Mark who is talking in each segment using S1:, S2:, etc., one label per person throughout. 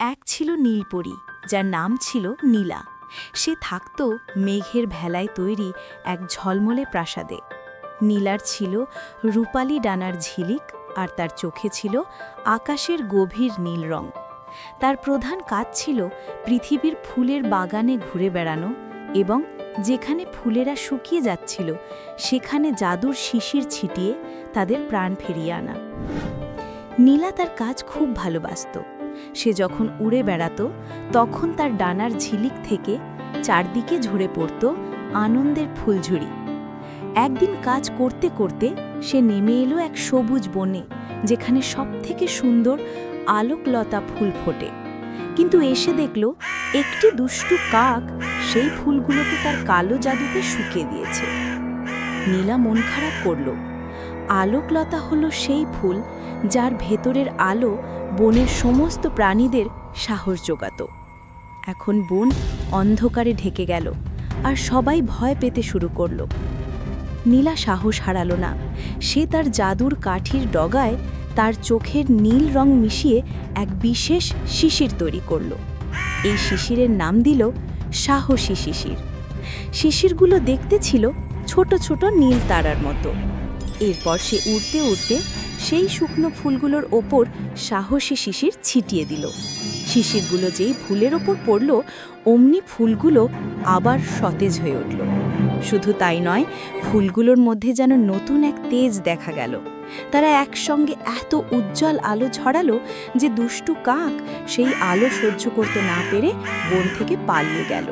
S1: এক ছিল নীলপরি, যার নাম ছিল নীলা। সে থাকত মেঘের ভেলায় তৈরি এক ঝলমলে প্রাসাদে। নীলার ছিল রূপালি ডানার ঝিলিক আর তার চোখে ছিল আকাশের গভীর নীল রং। তার প্রধান কাজ ছিল পৃথিবীর ফুলের বাগানে ঘুরে বেড়ানো এবং যেখানে ফুলেরা শুকিয়ে যাচ্ছিল, সেখানে জাদুর শিশির ছিটিয়ে তাদের প্রাণ ফিরিয়ে আনা। নীলা তার কাজ খুব ভালোবাসত। সে যখন উড়ে বেড়াতো, তখন তার ডানার ঝিলিক থেকে চারদিকে ঝরে পড়ত আনন্দের ফুলঝুরি। একদিন কাজ করতে করতে সে নেমে এলো এক সবুজ বনে, যেখানে সবথেকে সুন্দর আলোকলতা ফুল ফোটে। কিন্তু এসে দেখল, একটি দুষ্টু কাক সেই ফুলগুলোকে তার কালো জাদুতে শুকিয়ে দিয়েছে। নীলা মন খারাপ করল। আলোকলতা হলো সেই ফুল যার ভেতরের আলো বনের সমস্ত প্রাণীদের সাহস জোগাত। এখন বন অন্ধকারে ঢেকে গেল আর সবাই ভয় পেতে শুরু করল। নীলা সাহস হারালো না। সে তার জাদুর কাঠির ডগায় তার চোখের নীল রং মিশিয়ে এক বিশেষ শিশির তৈরি করল। এই শিশিরের নাম দিল সাহসী শিশির। শিশিরগুলো দেখতে ছিল ছোট ছোট নীল তারার মতো। এরপর সে উড়তে উড়তে সেই শুকনো ফুলগুলোর ওপর সাহসী শিশির ছিটিয়ে দিল। শিশিরগুলো যেই ফুলের ওপর পড়ল, অমনি ফুলগুলো আবার সতেজ হয়ে উঠল। শুধু তাই নয়, ফুলগুলোর মধ্যে যেন নতুন এক তেজ দেখা গেল। তারা একসঙ্গে এত উজ্জ্বল আলো ছড়ালো যে দুষ্টু কাক সেই আলো সহ্য করতে না পেরে বন থেকে পালিয়ে গেল।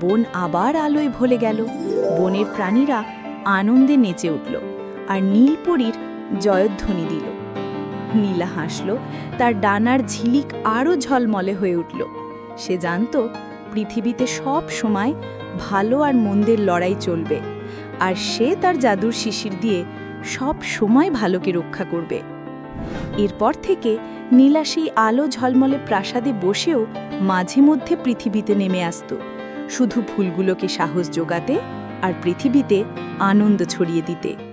S1: বন আবার আলোয় ভলে গেল। বনের প্রাণীরা আনন্দে নেচে উঠল। আর নীলপরীর জয়ধ্বনি দিল। নীলা হাসল, তার ডানার ঝিলিক আরও ঝলমলে হয়ে উঠল। সে জানত, পৃথিবীতে সব সময় ভালো আর মন্দের লড়াই চলবে, আর সে তার জাদুর শিশির দিয়ে সব সময় ভালোকে রক্ষা করবে। এরপর থেকে নীলা সেই আলো ঝলমলে প্রাসাদে বসেও মাঝে মধ্যে পৃথিবীতে নেমে আসত। শুধু ফুলগুলোকে সাহস জোগাতে আর পৃথিবীতে আনন্দ ছড়িয়ে দিতে।